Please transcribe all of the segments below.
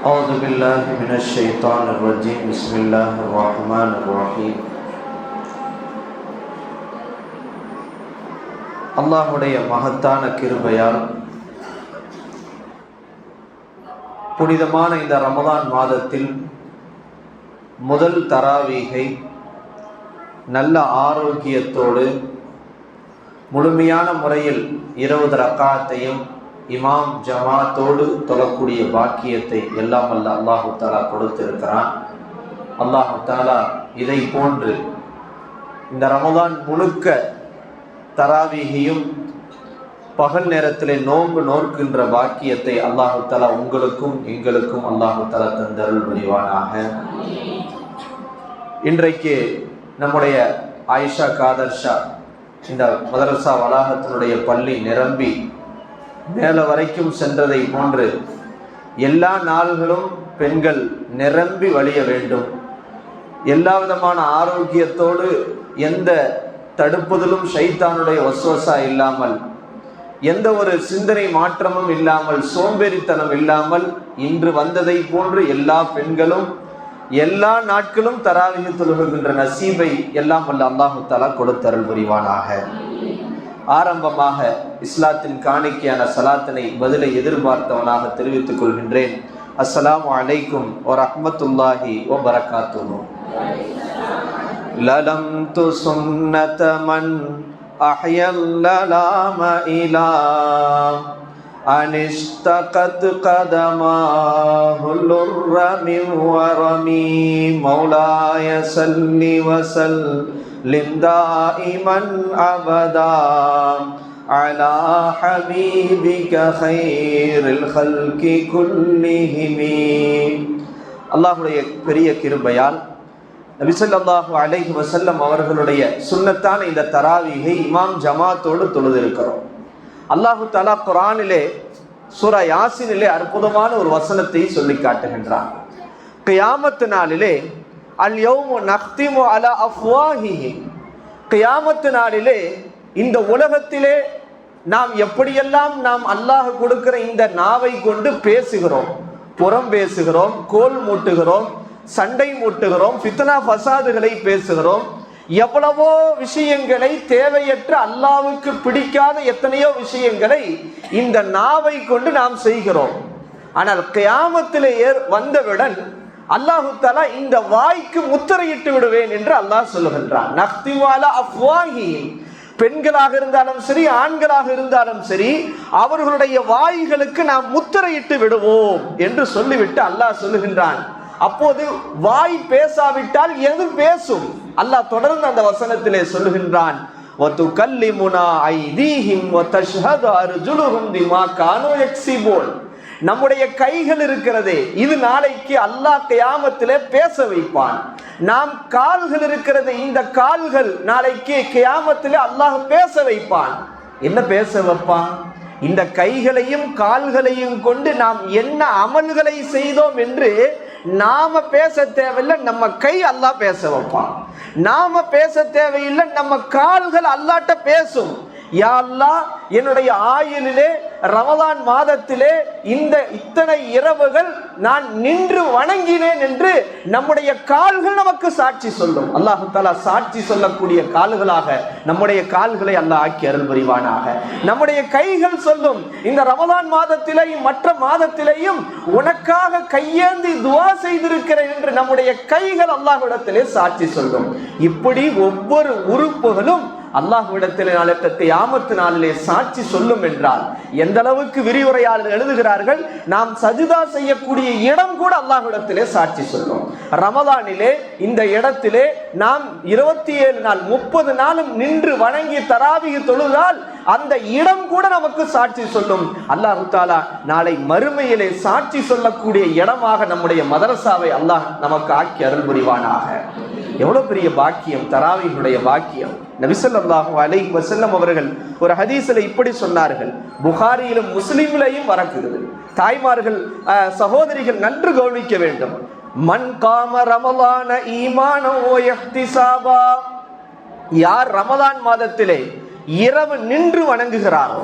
أعوذ بالله من الشيطان الرجيم بسم الله الرحمن الرحيم அல்லாஹுடைய மகத்தான கிருபையால் புனிதமான இந்த ரமதான் மாதத்தில் முதல் தராவீகை நல்ல ஆரோக்கியத்தோடு முழுமையான முறையில் இருபது ரக்காத்தையும் இமாம் ஜமாத்தோடு தொழக்கூடிய பாக்கியத்தை எல்லாம் அல்ல அல்லாஹு தாலா கொடுத்திருக்கிறான். அல்லாஹு தாலா இதை போன்று இந்த ரமதான் முழுக்க தராவீகியும் பகல் நேரத்திலே நோன்பு நோர்க்கின்ற பாக்கியத்தை அல்லாஹு தலா உங்களுக்கும் எங்களுக்கும் அல்லாஹு தலா தந்தருள் புரிவானாக. இன்றைக்கு நம்முடைய ஆயிஷா காதர்ஷா இந்த மதரசா வளாகத்தினுடைய பள்ளி நிரம்பி மேலே வரைக்கும் சென்றதை போன்று எல்லா நாள்களும் பெண்கள் நிரம்பி வழிய வேண்டும். எல்லா விதமான ஆரோக்கியத்தோடு எந்த தடுப்புதலும் ஷைத்தானுடைய வசுவசா இல்லாமல் எந்த ஒரு சிந்தனை மாற்றமும் இல்லாமல் சோம்பேறித்தனம் இல்லாமல் இன்று வந்ததை போன்று எல்லா பெண்களும் எல்லா நாட்களும் தராவிக தொழுகின்ற நசீபை எல்லாம் வல்ல அல்லாஹு தாலா கொடுத்தருள் புரிவானாக. ஆரம்பமாக இஸ்லாத்தின் காணிக்கையான சலாத்தினை பதிலை எதிர்பார்த்தவனாக தெரிவித்துக் கொள்கின்றேன் அஸ்ஸலாமு அலைக்கும் ஓ ரஹ்மத்துல்லாஹி ஓ பரகாத்துஹு للمت سنة من أحيا الللام إلى أن اشتقت قدماه اللر من ورمي مولاي سل وسلم دائما أبدا على حبيبك خير الخلق كلهم அல்லாஹுடைய பெரிய கிருபையால் நபிசல்லாஹு அலைஹி வசல்லம் அவர்களுடைய சுண்ணத்தான இந்த தராவிகை இமாம் ஜமாத்தோடு தொழுதிருக்கிறோம் அல்லாஹு தலா குரானிலே சூரா யாசினிலே அற்புதமான ஒரு வசனத்தை சொல்லி காட்டுகின்றான் கியாமத்து நாளிலே அல் யௌமு நக்திமு அலா அஃப்வாஹிஹி. கியாமத்து நாளிலே இந்த உலகத்திலே நாம் எப்படியெல்லாம் நாம் அல்லாஹ் கொடுக்கிற இந்த நாவை கொண்டு பேசுகிறோம் புறம் பேசுகிறோம் கோல் மூட்டுகிறோம் சண்டை மூட்டுகிறோம் பித்தனா ஃபசாதுகளை பேசுகிறோம் எவ்வளவோ விஷயங்களை தேவையற்ற அல்லாவுக்கு பிடிக்காத எத்தனையோ விஷயங்களை இந்த நாவை கொண்டு நாம் செய்கிறோம். ஆனால் கியாமத்திலே ஏர் வந்தவுடன் அல்லாஹு தாலா இந்த வாய்க்கு முத்திரையிட்டு விடுவேன் என்று அல்லாஹ் சொல்லுகின்றான். நக்திவாலா அஃப்வாஹி. பெண்களாக இருந்தாலும் சரி ஆண்களாக இருந்தாலும் சரி அவர்களுடைய வாய்களுக்கு நாம் முத்திரையிட்டு விடுவோம் என்று சொல்லிவிட்டு அல்லாஹ் சொல்லுகின்றான். அப்போது வாய் பேசாவிட்டால் எது பேசும். அல்லாஹ் தொடர்ந்து அந்த வசனத்திலே சொல்லுகின்றான். நம்முடைய கைகள் இருக்கிறதே இது நாளைக்கு அல்லாஹ் கியாமத்தில் பேச வைப்பான். நாம் கால்கள் இருக்கிறது இந்த கால்கள் நாளைக்கு கியாமத்தில் அல்லாஹ் பேச வைப்பான். என்ன பேச வைப்பான்? இந்த கைகளையும் கால்களையும் கொண்டு நாம் என்ன அமல்களை செய்தோம் என்று நாம பேச தேவையில்லை நம்ம கை அல்லாஹ் பேச வைப்பான். நாம பேச தேவையில்லை நம்ம கால்கள் அல்லாட்ட பேசும். யா என்னுடைய ஆயுளிலே ரமலான் மாதத்திலே இந்த இத்தனை இரவுகள் நான் நின்று வணங்கினேன் என்று நம்முடைய கால்கள் நமக்கு சாட்சி சொல்லும். அல்லாஹு தாலா சாட்சி சொல்லக்கூடிய கால்களாக நம்முடைய கால்களை அல்லாஹ் ஆக்கி அருள் புரிவானாக. நம்முடைய கைகள் சொல்லும் இந்த ரமலான் மாதத்திலேயும் மற்ற மாதத்திலேயும் உனக்காக கையேந்தி துவா செய்திருக்கிறேன் என்று நம்முடைய கைகள் அல்லாஹ்விடத்திலே சாட்சி சொல்லும். இப்படி ஒவ்வொரு உறுப்புகளும் அல்லாஹுவிடத்தில் நாளத்தை ஆமத்து நாளிலே சாட்சி சொல்லும் என்றால் எந்த அளவுக்கு விரிவுரையாளர் எழுதுகிறார்கள் நாம் சஜிதா செய்யக்கூடிய இடம் கூட அல்லாஹ்விடத்திலே சாட்சி சொல்லும். ரமதானிலே இந்த இடத்திலே நாம் இருபத்தி ஏழு நாள் முப்பது நாளும் நின்று வணங்கி தராவிக தொழுதால் அந்த இடம் கூட நமக்கு சாட்சி சொல்லும். அல்லாஹு தாலா நாளை மறுமையிலே சாட்சி சொல்லக்கூடிய இடமாக நம்முடைய மதரசாவை அல்லாஹ் நமக்கு ஆக்கி அருள் புரிவானாக. எவ்வளோ பெரிய பாக்கியம் தராவிகளுடைய பாக்கியம். நபிசல்லாஹு அலை வசல்லம் அவர்கள் ஒரு ஹதீஸில் இப்படி சொன்னார்கள். புகாரியிலும் முஸ்லிம்லையும் வரக்குது தாய்மார்கள் சகோதரிகள் நன்று கவனிக்க வேண்டும். மண் காம ரமலான ஈமானோ யார் ரமலான் மாதத்திலே இரவு நின்று வணங்குகிறாரோ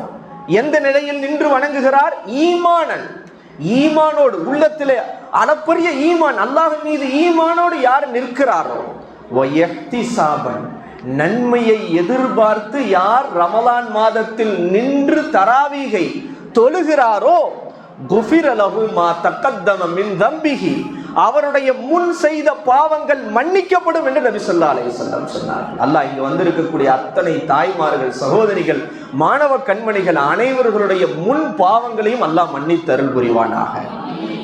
எந்த நிலையில் நின்று வணங்குகிறார்? ஈமானன். ஈமானோடு உள்ளத்திலே அளப்பரிய ஈமான் அல்லாஹ் மீது ஈமானோடு யார் நிற்கிறாரோ சாபன் நன்மையை எதிர்பார்த்து யார் ரமலான் மாதத்தில் நின்று தராவீகை தொழுகிறாரோ குஃபிரலகு மா தக்கத்தனமின் தம்பிகி அவருடைய முன் செய்த பாவங்கள் மன்னிக்கப்படும் என்று நபி சொல்லா அலைஹி சொல்லம் சொன்னார். அல்லாஹ் இங்கு வந்திருக்கக்கூடிய அத்தனை தாய்மார்கள் சகோதரிகள் மாணவ கண்மணிகள் அனைவர்களுடைய முன் பாவங்களையும் அல்லாஹ் மன்னித்து அருள் புரிவானாக.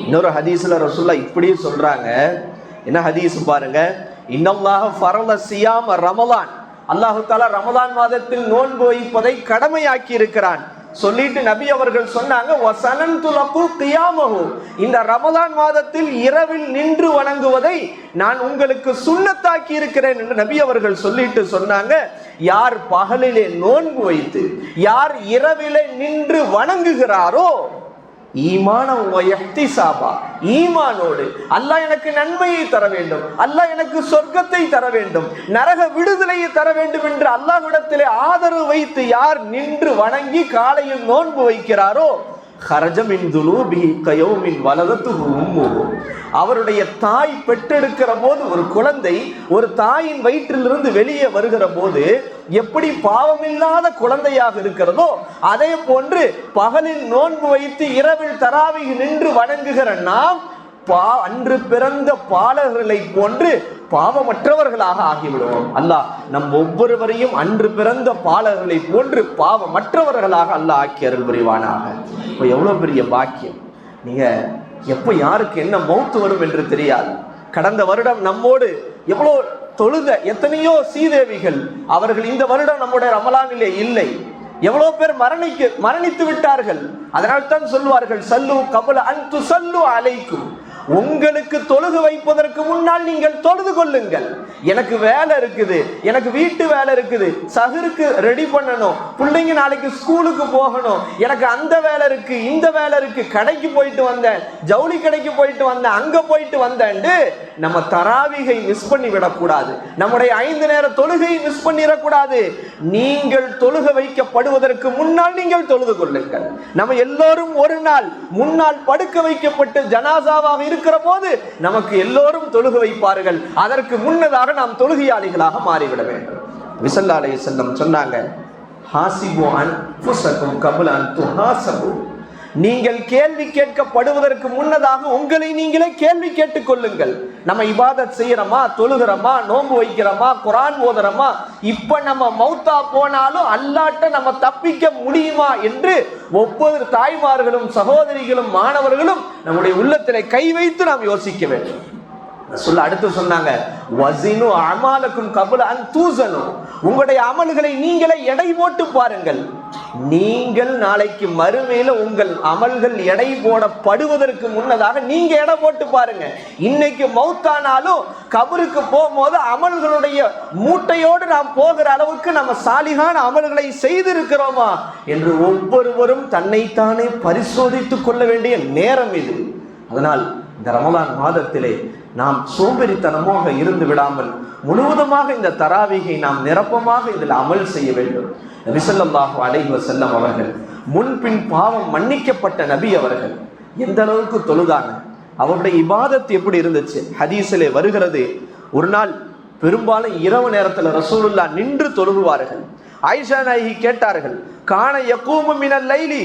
இன்னொரு ஹதீஸ்ல ரசுல்லா இப்படியே சொல்றாங்க. என்ன ஹதீஸ் பாருங்க? இன்னல்லாக ஃபரல சியாம ரமலான். அல்லாஹு தாலா ரமலான் மாதத்தில் நோன்பு வைப்பதை கடமையாக்கி இருக்கிறான் சொல்லிட்டு நபி அவர்கள் சொன்னாங்க இந்த ரமலான் மாதத்தில் இரவில் நின்று வணங்குவதை நான் உங்களுக்கு சுண்ணத்தாக்கி இருக்கிறேன் என்று நபி அவர்கள் சொல்லிட்டு சொன்னாங்க. யார் பகலிலே நோன்பு வைத்து யார் இரவிலே நின்று வணங்குகிறாரோ ஈமானம் சாபா ஈமானோடு அல்லாஹ் எனக்கு நன்மையை தர வேண்டும் அல்லாஹ் எனக்கு சொர்க்கத்தை தர வேண்டும் நரக விடுதலையை தர வேண்டும் என்று அல்லாஹ்விடத்திலே ஆதரவு வைத்து யார் நின்று வணங்கி காலையில் நோன்பு வைக்கிறாரோ ஹரஜமின் துலூபி கயோமின் வலதத்து உம்முஹு அவருடைய தாய் பெற்றெடுக்கிற போது ஒரு குழந்தை ஒரு தாயின் வயிற்றிலிருந்து வெளியே வருகிற போது எப்படி பாவமில்லாத குழந்தையாக இருக்கிறதோ அதே போன்று பகலில் நோன்பு வைத்து இரவில் தராவி நின்று வணங்குகிற நாம் பா அன்று பிறந்த பாலர்களை போன்று பாவமற்றவர்களாக ஆகிவிடுவோம். அல்லாஹ் நம் ஒவ்வொருவரையும் அன்று பிறந்த பாலர்களை போன்று பாவமற்றவர்களாக அல்லாஹ் ஆக்கி அருள் புரிவானாக இப்போ எவ்வளோ பெரிய பாக்கியம்? நீங்க எப்போ யாருக்கு என்ன மௌத்து வரும் என்று தெரியாது. கடந்த வருடம் நம்மோடு எவ்வளோ தொழுத எத்தனையோ சீதேவிகள் அவர்கள் இந்த வருடம் நம்முடைய ரமலானிலே இல்லை. எவ்வளவு பேர் மரணிக்க மரணித்து விட்டார்கள். அதனால் தான் சொல்வார்கள் சல்லு கபல அன்பு சல்லு அலைக்கும். உங்களுக்கு தொழுகு வைப்பதற்கு முன்னால் நீங்கள் தொழுது கொள்ளுங்கள். எனக்கு வேலை இருக்குது எனக்கு வீட்டு வேலை இருக்குது சகருக்கு ரெடி பண்ணணும் பிள்ளைங்க நாளைக்கு ஸ்கூலுக்கு போகணும் எனக்கு அந்த வேலை இருக்கு இந்த வேலை இருக்கு கடைக்கு போயிட்டு வந்தேன் ஜவுளி கடைக்கு போயிட்டு வந்தேன் அங்க போயிட்டு வந்தேன்ட்டு நம்ம தராவிகை மிஸ் பண்ணி விடக்கூடாது. நம்முடைய ஐந்து நேர தொழுகையை மிஸ் பண்ணிடக்கூடாது. நீங்கள் தொழுக வைக்கப்படுவதற்கு முன்னால் நீங்கள் தொழுது கொள்ளுங்கள். நம்ம எல்லோரும் ஒரு நாள் முன்னால் படுக்க வைக்கப்பட்டு ஜனாசாவாக இருக்கிற போது நமக்கு எல்லோரும் தொழுகு வைப்பார்கள். அதற்கு முன்னதாக நாம் தொழுகையாளிகளாக மாறிவிட வேண்டும். விசல்லா செல்லம் சொன்னாங்க ஹாசிபு அன்புசக்கும் கபுல் அன்பு ஹாசபு நீங்கள் கேள்வி கேட்கப்படுவதற்கு முன்னதாக உங்களை நீங்களே கேள்வி கேட்டுக் கொள்ளுங்கள் நம்ம இபாதத் செய்யறோமா? தொழுகிறோமா? நோன்பு வைக்கிறோமா? குரான் ஓதுறோமா? இப்ப நம்ம மௌத்தா போனாலும் அல்லாட்ட நம்ம தப்பிக்க முடியுமா என்று ஒவ்வொரு தாய்மார்களும் சகோதரிகளும் மாணவர்களும் நம்முடைய உள்ளத்திலே கை வைத்து நாம் யோசிக்க வேண்டும். சொல்ல அடுத்து சொன்னாங்க வசினு அமாலக்கும் கபுல அன் தூசனும் உங்களுடைய அமல்களை நீங்களே எடை போட்டு பாருங்கள். நீங்கள் நாளைக்கு மறுமையில உங்கள் அமல்கள் எடை போடப்படுவதற்கு முன்னதாக நீங்க எடை போட்டு பாருங்க. இன்னைக்கு மௌத்தானாலும் கபருக்கு போகும்போது அமல்களுடைய மூட்டையோடு நாம் போகிற அளவுக்கு நம்ம சாலிகான அமல்களை செய்திருக்கிறோமா? என்று ஒவ்வொருவரும் தன்னைத்தானே பரிசோதித்துக் கொள்ள வேண்டிய நேரம் இது. அதனால் இந்த ரமலான் மாதத்திலே நாம் சோம்பேறித்தனமாக இருந்து விடாமல் முழுவதுமாக இந்த தராவிகை நாம் நிரப்பமாக இதில் அமல் செய்ய வேண்டும். நபிசல்லாஹு அலைஹி செல்லம் அவர்கள் முன்பின் பாவம் மன்னிக்கப்பட்ட நபி அவர்கள் எந்த அளவுக்கு தொழுதாங்க? அவருடைய இபாதத் எப்படி இருந்துச்சு? ஹதீஸிலே வருகிறது ஒரு நாள் பெரும்பாலும் இரவு நேரத்தில் ரசூலுல்லா நின்று தொழுகுவார்கள். ஆயிஷா நாயகி கேட்டார்கள் காண யக்கூமு மினல் லைலி.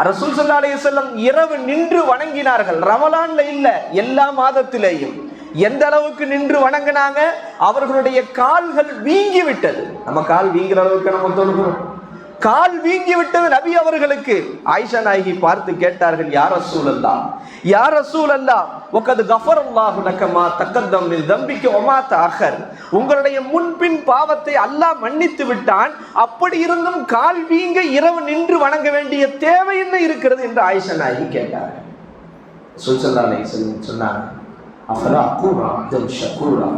அரசு ஸல்லல்லாஹு அலைஹி இரவு நின்று வணங்கினார்கள். ரமலான்ல இல்ல எல்லா மாதத்திலேயும். எந்த அளவுக்கு நின்று வணங்கினாங்க? அவர்களுடைய கால்கள் வீங்கி விட்டது நம்ம கால் வீங்குற அளவுக்கு நம்ம தொழுகிறோம். கால் வீங்கி விட்டது நபி அவர்களுக்கு. ஆயிஷா நாயகி பார்த்து கேட்டார்கள் யார் அசூல் அல்லா யார் அசூல் அல்லா ஒக்கது கஃபர் அல்லாஹு லக்கமா தக்கத்தம் தம்பிக்கு ஒமாத்த அகர் உங்களுடைய முன்பின் பாவத்தை அல்லாஹ் மன்னித்து விட்டான். அப்படி இருந்தும் கால் வீங்க இரவு நின்று வணங்க வேண்டிய தேவை என்ன இருக்கிறது? என்று ஆயிஷா நாயகி கேட்டார் சுல்சல்லா சொன்னாங்க அஃபலா அக்கூரா அப்தன் ஷக்கூரா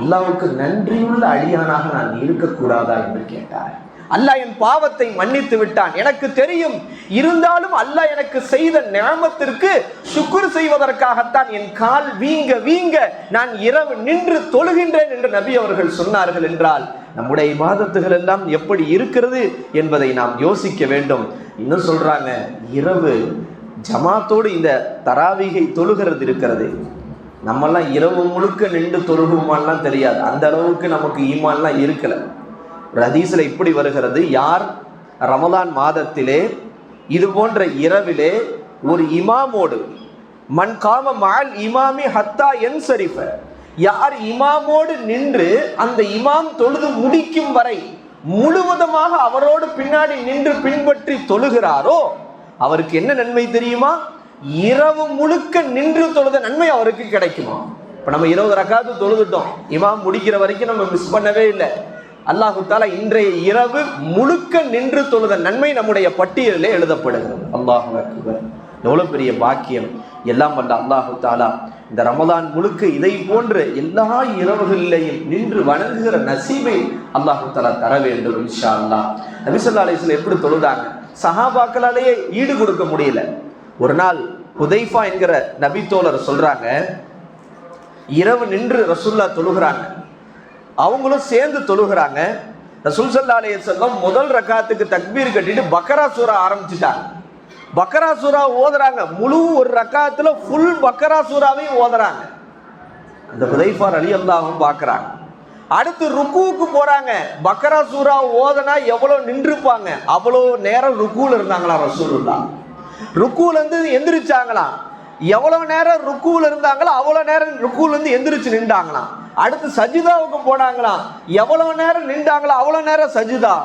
அல்லாவுக்கு நன்றியுள்ள அடியானாக நான் இருக்கக்கூடாதா? என்று கேட்டார் அல்லாஹ் என் பாவத்தை மன்னித்து விட்டான். எனக்கு தெரியும் இருந்தாலும் அல்லாஹ் எனக்கு செய்த நியமத்திற்கு சுக்குர் செய்வதற்காகத்தான் என் கால் வீங்க வீங்க நான் இரவு நின்று தொழுகின்றேன் என்று நபி அவர்கள் சொன்னார்கள் என்றால் நம்முடைய இபாதத்துகள் எல்லாம் எப்படி இருக்கிறது என்பதை நாம் யோசிக்க வேண்டும். இன்னும் சொல்றாங்க இரவு ஜமாத்தோடு இந்த தராவிகை தொழுகிறது இருக்கிறது. நம்மெல்லாம் இரவு முழுக்க நின்று தொழுகுமான்லாம் தெரியாது. அந்த அளவுக்கு நமக்கு ஈமான்லாம் இருக்கல. ஒரு ஹதீஸில் இப்படி வருகிறது யார் ரமலான் மாதத்திலே இது போன்ற இரவிலே ஒரு இமாமோடு மண் காம மால் இமாமி ஹத்தா என் சரிஃப யார் இமாமோடு நின்று அந்த இமாம் தொழுது முடிக்கும் வரை முழுவதுமாக அவரோடு பின்னாடி நின்று பின்பற்றி தொழுகிறாரோ அவருக்கு என்ன நன்மை தெரியுமா? இரவு முழுக்க நின்று தொழுத நன்மை அவருக்கு கிடைக்குமா? இப்போ நம்ம இருபது ரக்காத்து தொழுதுட்டோம் இமாம் முடிக்கிற வரைக்கும் நம்ம மிஸ் பண்ணவே இல்லை. அல்லாஹு தாலா இன்றைய இரவு முழுக்க நின்று தொழுத நன்மை நம்முடைய பட்டியலிலே எழுதப்படுகிறது. அல்லாஹு அக்பர். எவ்வளவு பெரிய பாக்கியம். எல்லாம் வந்த அல்லாஹு தாலா இந்த ரமதான் முழுக்க இதை போன்ற எல்லா இரவுகளிலேயும் நின்று வணங்குகிற நசீபை அல்லாஹு தாலா தர வேண்டும் இன்ஷா அல்லா நபிசல்லா அலிஸ்ல எப்படி தொழுதாங்க? சஹாபாக்களாலேயே ஈடு கொடுக்க முடியல. ஒரு நாள் ஹுதைஃபா என்கிற நபி தோழர் சொல்றாங்க இரவு நின்று ரசுல்லா தொழுகிறாங்க. அவங்களும் சேர்ந்து தொழுகிறாங்க. ரசூல் சல்லா அலைய செல்லம் முதல் ரக்காத்துக்கு தக்பீர் கட்டிட்டு பக்கரா சூரா ஆரம்பிச்சுட்டாங்க. பக்கரா சூரா ஓதுறாங்க. முழு ஒரு ரக்காத்துல ஃபுல் பக்கரா சூறாவையும் ஓதுறாங்க. அந்த புதைஃபார் அலி அல்லாவும் பார்க்குறாங்க அடுத்து ருக்குவுக்கு போறாங்க. பக்கரா சூரா ஓதனா எவ்வளோ நின்றுப்பாங்க? அவ்வளோ நேரம் ருக்குவில் இருந்தாங்களா ரசூலுல்லா ருக்குலேருந்து எந்திரிச்சாங்களாம். எவ்வளோ நேரம் ருக்குவில் இருந்தாங்களோ அவ்வளோ நேரம் ருக்குவிலேருந்து எந்திரிச்சு நின்றாங்களாம் அடுத்து சஜிதாவுக்கு போனாங்களாம் எவ்வளோ நேரம் நின்றாங்களோ அவ்வளோ நேரம் சஜிதா.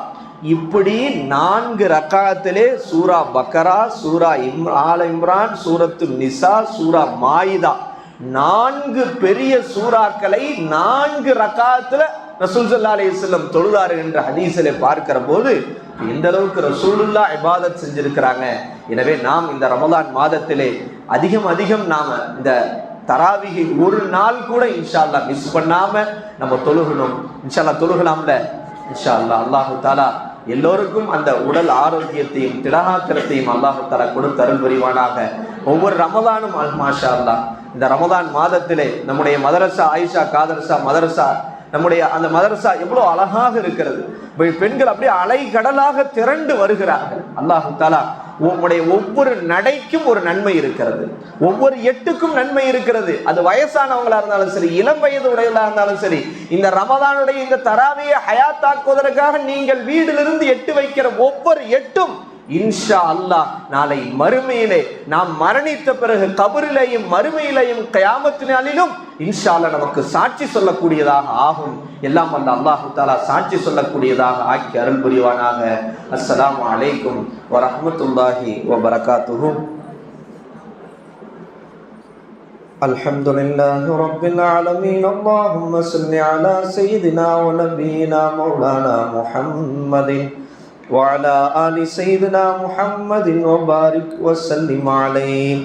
இப்படி நான்கு ரக்காத்திலே சூரா பக்கரா சூரா இம் ஆல இம்ரான் சூரத்து நிசா சூரா மாயிதா. நான்கு பெரிய சூறாக்களை நான்கு ரக்காத்தில் ரசூல் சல்லா அலிஸ்லம் தொழுதாரு என்ற ஹதீஸிலே பார்க்கிற போது எந்த அளவுக்கு ரசூலுல்லா இபாதத் செஞ்சிருக்கிறாங்க? எனவே நாம் இந்த ரமலான் மாதத்திலே அதிகம் அதிகம் நாம் இந்த தராவிகை ஒரு நாள் கூட இன்ஷா அல்லாஹ் மிஸ் பண்ணாம நம்ம தொழுகணும். இன்ஷா தொழுகலாம்ல? இன்ஷா அல்லாஹ் அல்லாஹு தாலா எல்லோருக்கும் அந்த உடல் ஆரோக்கியத்தையும் திடகாத்திரத்தையும் அல்லாஹு தாலா கொடுத்து அருள் புரிவானாக. ஒவ்வொரு ரமதானும் மாஷா அல்லா இந்த ரமதான் மாதத்திலே நம்முடைய மதரசா ஆயிஷா காதரசா மதரசா நம்முடைய அந்த மதரசா எவ்வளவு அழகாக இருக்கிறது. பெண்கள் அப்படியே அலைகடலாக திரண்டு வருகிறார்கள். அல்லாஹு தாலா உங்களுடைய ஒவ்வொரு நடைக்கும் ஒரு நன்மை இருக்கிறது. ஒவ்வொரு எட்டுக்கும் நன்மை இருக்கிறது. அது வயசானவங்களா இருந்தாலும் சரி இளம் வயது உடையவர்களா இருந்தாலும் சரி இந்த ரமதானுடைய இந்த தராவியை ஹயாத்தாக்குவதற்காக நீங்கள் வீடிலிருந்து எட்டு வைக்கிற ஒவ்வொரு எட்டும் இன்ஷா அல்லாஹ் நாளை மறுமையிலே நாம் மரணித்த பிறகு கபரிலேயும் மறுமையிலேயும் கயாமத்தினாலிலும் இன்ஷா அல்லாஹ் நமக்கு சாட்சி சொல்லக்கூடியதாக ஆகும் எல்லாம் வல்ல அல்லாஹு தாலா சாட்சி சொல்லக்கூடியதாக ஆக்கி அருள் புரிவானாக அஸ்ஸலாமு அலைக்கும் வரஹ்மத்துல்லாஹி வபரகாத்துஹு الحمد لله رب العالمين اللهم صل على سيدنا ونبينا مولانا محمد وعلى آل سيدنا محمد وبارك وسلم عليه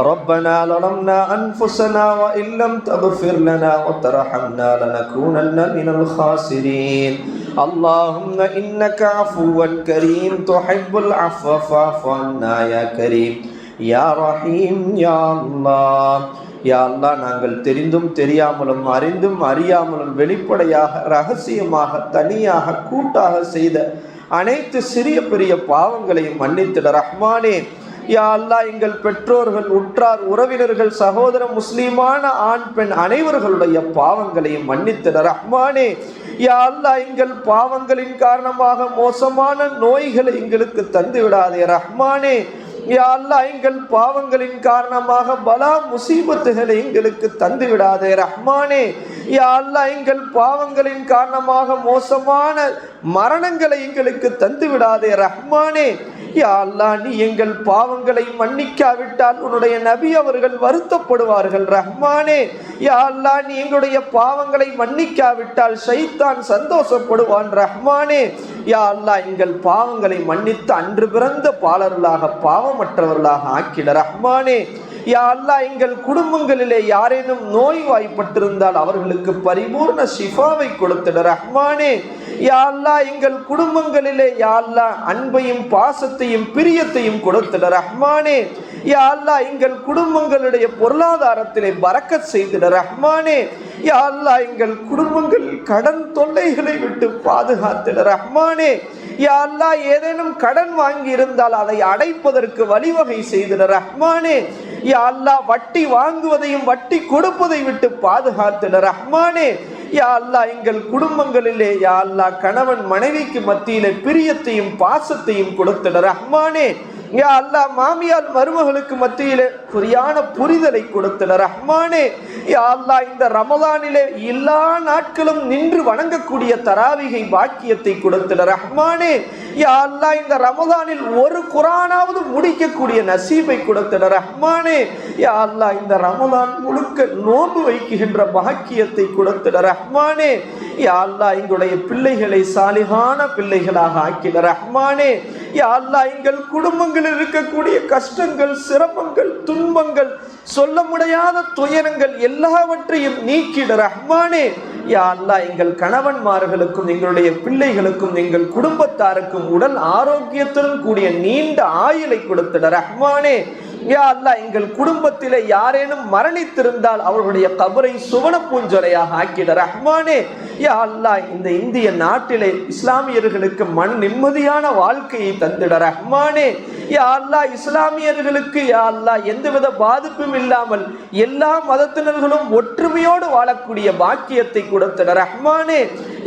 ربنا ظلمنا أنفسنا وإن لم تغفر لنا وترحمنا لنكونن من الخاسرين اللهم إنك عفو كريم تحب العفو فاعف عنا يا كريم யா ரஹீம் யா அல்லாஹ் யா அல்லாஹ் நாங்கள் தெரிந்தும் தெரியாமலும் அறிந்தும் அறியாமலும் வெளிப்படையாக ரகசியமாக தனியாக கூட்டாக செய்த அனைத்து சிறிய பெரிய பாவங்களையும் மன்னித்திட ரஹ்மானே. யா அல்லாஹ் எங்கள் பெற்றோர்கள் உற்றார் உறவினர்கள் சகோதர முஸ்லீமான ஆண் பெண் அனைவர்களுடைய பாவங்களையும் மன்னித்திட ரஹ்மானே. யா அல்லாஹ் எங்கள் பாவங்களின் காரணமாக மோசமான நோய்களை எங்களுக்கு தந்துவிடாதே ரஹ்மானே. யா எங்கள் பாவங்களின் காரணமாக பலா முசீபத்துகளை எங்களுக்கு தந்து விடாதே ரஹ்மானே. யா எங்கள் பாவங்களின் காரணமாக மோசமான மரணங்களை எங்களுக்கு தந்து விடாதே ரஹ்மானே. யா அல்லா நீ எங்கள் பாவங்களை மன்னிக்காவிட்டால் உன்னுடைய நபி அவர்கள் வருத்தப்படுவார்கள். ரஹ்மானே யா அல்லாஹ் நீ எங்களுடைய பாவங்களை மன்னிக்காவிட்டால் ஷைத்தான் சந்தோஷப்படுவான். ரஹ்மானே யா அல்லா எங்கள் பாவங்களை மன்னித்து அன்று பிறந்த பாலர்களாக பாவமற்றவர்களாக ஆக்கிட. ரஹ்மானே யா அல்லாஹ் எங்கள் குடும்பங்களிலே யாரேனும் நோய் வாய்ப்பட்டிருந்தால் அவர்களுக்கு பரிபூர்ண ஷிஃபாவை கொடுத்திட ரஹ்மானே. யா அல்லா எங்கள் குடும்பங்களிலே யா அன்பையும் பாசத்தையும் பிரியத்தையும் கொடுத்திட ரஹ்மானே. யா அல்லா எங்கள் குடும்பங்களுடைய பொருளாதாரத்திலே பறக்கத் செய்திட ரஹ்மானே. யா அல்லா எங்கள் குடும்பங்கள் கடன் தொல்லைகளை விட்டு பாதுகாத்திட ரஹ்மானே. யா அல்லா ஏதேனும் கடன் வாங்கி இருந்தால் அதை அடைப்பதற்கு வழிவகை செய்திட ரஹ்மானே. யா அல்லாஹ் வட்டி வாங்குவதையும் வட்டி கொடுப்பதை விட்டு பாதுகாத்துல ரஹ்மானே. யா அல்லா எங்கள் குடும்பங்களிலே யா அல்லா கணவன் மனைவிக்கு மத்தியிலே பிரியத்தையும் பாசத்தையும் கொடுத்திட ரஹ்மானே. யா அல்லாஹ் மாமியார் மருமகளுக்கு மத்தியிலே சரியான புரிதலை கொடுத்திட ரஹ்மானே. யா அல்லாஹ் இந்த ரமலானிலே எல்லா நாட்களும் நின்று வணங்கக்கூடிய தராவிகை பாக்கியத்தை கொடுத்திட ரஹ்மானே. யா அல்லாஹ் இந்த ரமலானில் ஒரு குரானாவது முடிக்கக்கூடிய நசீபை கொடுத்திட ரஹ்மானே. யா அல்லாஹ் இந்த ரமலான் முழுக்க நோன்பு வைக்குகின்ற பாக்கியத்தை கொடுத்திட ரஹ்மானே. யா அல்லாஹ் எங்களுடைய பிள்ளைகளை சாலிகான பிள்ளைகளாக ஆக்கிட ரஹ்மானே. யா அல்லாஹ் எங்கள் குடும்பங்களில் இருக்கக்கூடிய கஷ்டங்கள் சிரமங்கள் துன்பங்கள் சொல்ல முடியாத துயரங்கள் எல்லாவற்றையும் நீக்கிட ரஹ்மானே. யா அல்லா எங்கள் கணவன்மார்களுக்கும் எங்களுடைய பிள்ளைகளுக்கும் எங்கள் குடும்பத்தாருக்கும் உடல் ஆரோக்கியத்துடன் கூடிய நீண்ட ஆயுளை கொடுத்திட ரஹ்மானே. யா அல்லாஹ் எங்கள் குடும்பத்தில் யாரேனும் மரணித்திருந்தால் அவர்களுடைய கபரை சுவன பூஞ்சொலையாக ஆக்கிட. ரஹ்மானே யா அல்லாஹ் இந்த இந்திய நாட்டிலே இஸ்லாமியர்களுக்கு மன நிம்மதியான வாழ்க்கையை தந்திட. ரஹ்மானே யா அல்லாஹ் இஸ்லாமியர்களுக்கு யா அல்லாஹ் எந்தவித பாதிப்பும் இல்லாமல் எல்லா மதத்தினர்களும் ஒற்றுமையோடு வாழக்கூடிய பாக்கியத்தை கொடுத்திட. ரஹ்மானே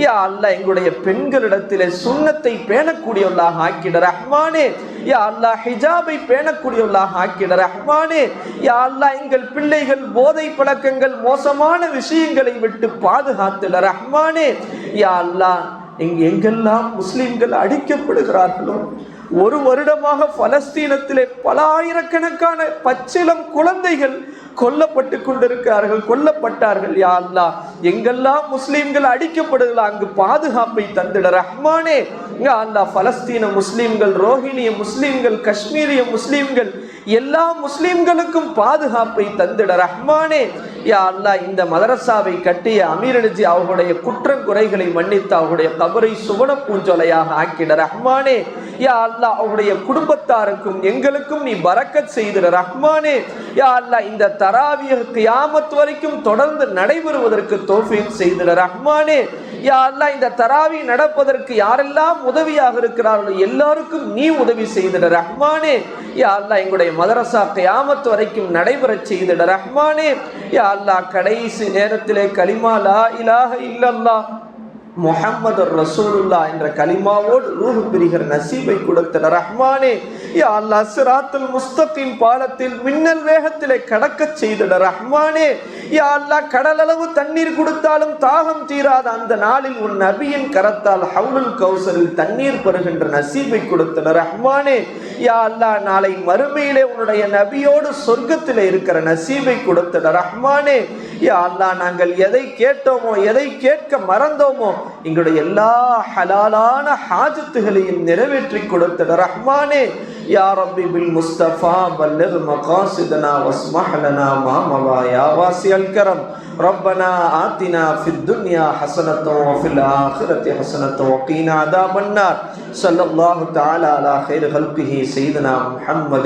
யா அல்லாஹ் எங்களுடைய பெண்களிடத்திலே சுண்ணத்தை பேணக்கூடியவர்களாக ஆக்கிட. ரஹ்மானே யா அல்லா ஹிஜாபை பேணக்கூடியவர்களாக ஆக்கிட ரஹ்மானே யா அல்லாஹ் எங்கள் பிள்ளைகள் போதை பழக்கங்கள் மோசமான விஷயங்களை விட்டு பாதுகாத்துல ரஹ்மானே. யா அல்லாஹ் எங்க எங்கெல்லாம் முஸ்லிம்கள் அடிக்கப்படுகிறார்களோ ஒரு வருடமாக பலஸ்தீனத்திலே பல ஆயிரக்கணக்கான பச்சிலம் குழந்தைகள் கொல்லப்பட்டு கொண்டிருக்கிறார்கள் கொல்லப்பட்டார்கள். யா அல்லாஹ் எங்கெல்லாம் முஸ்லீம்கள் அடிக்கப்படுகிறார் அங்கு பாதுகாப்பை தந்திட ரஹ்மானே. யா அல்லாஹ் பலஸ்தீன முஸ்லீம்கள் ரோஹிணிய முஸ்லீம்கள் காஷ்மீரிய முஸ்லீம்கள் எல்லா முஸ்லீம்களுக்கும் பாதுகாப்பை தந்திட ரஹ்மானே. யா அல்லாஹ் இந்த மதரசாவை கட்டிய அமீரடிஜி அவர்களுடைய குற்றங்குறைகளை மன்னித்து அவருடைய கபரை சுவன பூஞ்சொலையாக ஆக்கிட ரஹ்மானே. யா அல்லாஹ் அவருடைய குடும்பத்தாருக்கும் எங்களுக்கும் நீ பரக்கத் செய்திட ரஹ்மானே. யா அல்லாஹ் இந்த தராவிய கியாமத் வரைக்கும் தொடர்ந்து நடைபெறுவதற்கு தோஃபீக் செய்திட ரஹ்மானே. யா அல்லாஹ் இந்த தராவி நடப்பதற்கு யாரெல்லாம் உதவியாக இருக்கிறார்களோ எல்லாருக்கும் நீ உதவி செய்திட ரஹ்மானே. யா அல்லாஹ் எங்களுடைய மதரசா கியாமத் வரைக்கும் நடைபெறச் செய்திட ரஹ்மானே. யா அல்லாஹ் கடைசி நேரத்திலே கலிமா லா இலாக இல்லல்லா முஹம்மது ரசூலுல்லா என்ற கலிமாவோடு ரூஹு பிரிகிற நசீபை கொடுத்த ரஹ்மானே யா அல்லாஹ் சிராத்துல் முஸ்தகிம் பாலத்தில் மின்னல் வேகத்திலே கடக்க செய்திட ரஹ்மானே யா அல்லாஹ் கடலளவு தண்ணீர் கொடுத்தாலும் தாகம் தீராத அந்த நாளில் உன் நபியின் கரத்தால் ஹவுலுல் கௌசரில் தண்ணீர் பெறுகின்ற நசீபை கொடுத்த ரஹ்மானே யா அல்லாஹ் நாளை மறுமையிலே உன்னுடைய நபியோடு சொர்க்கத்தில் இருக்கிற நசீபை கொடுத்த ரஹ்மானே யா அல்லாஹ் நாங்கள் எதை கேட்டோமோ எதை கேட்க மறந்தோமோ எங்களுடைய எல்லா ஹலாலான ஹாஜத்துகளையும் நிறைவேற்றி கொடுத்த ரஹ்மானே யா ரப்பி பில் முஸ்தஃபா பல்லிக் மகாசிதனா வஸ்மஹ் லனா மா மவா யா வாசியல் கரம் ربنا آتنا في الدنيا حسنة وفي الآخرة حسنة وقنا عذاب النار صلى الله تعالى على خير خلقه سيدنا محمد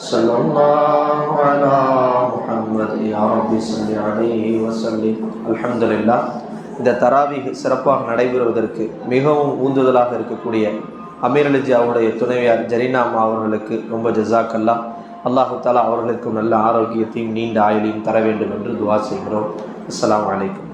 صلى الله على محمد يا رب صل عليه وسلم الحمد لله இந்த தராவி சிறப்பாக நடைபெறுவதற்கு மிகவும் ஊந்துதலாக இருக்கக்கூடிய அமீர் அலிஜி அவருடைய துணைவியார் ஜரீனாமா அவர்களுக்கு ரொம்ப ஜசாக்கல்லா அல்லாஹு தாலா அவர்களுக்கும் நல்ல ஆரோக்கியத்தையும் நீண்ட ஆயுளையும் தர வேண்டும் என்று துவா செய்கிறோம் அஸ்ஸலாமு அலைக்கும்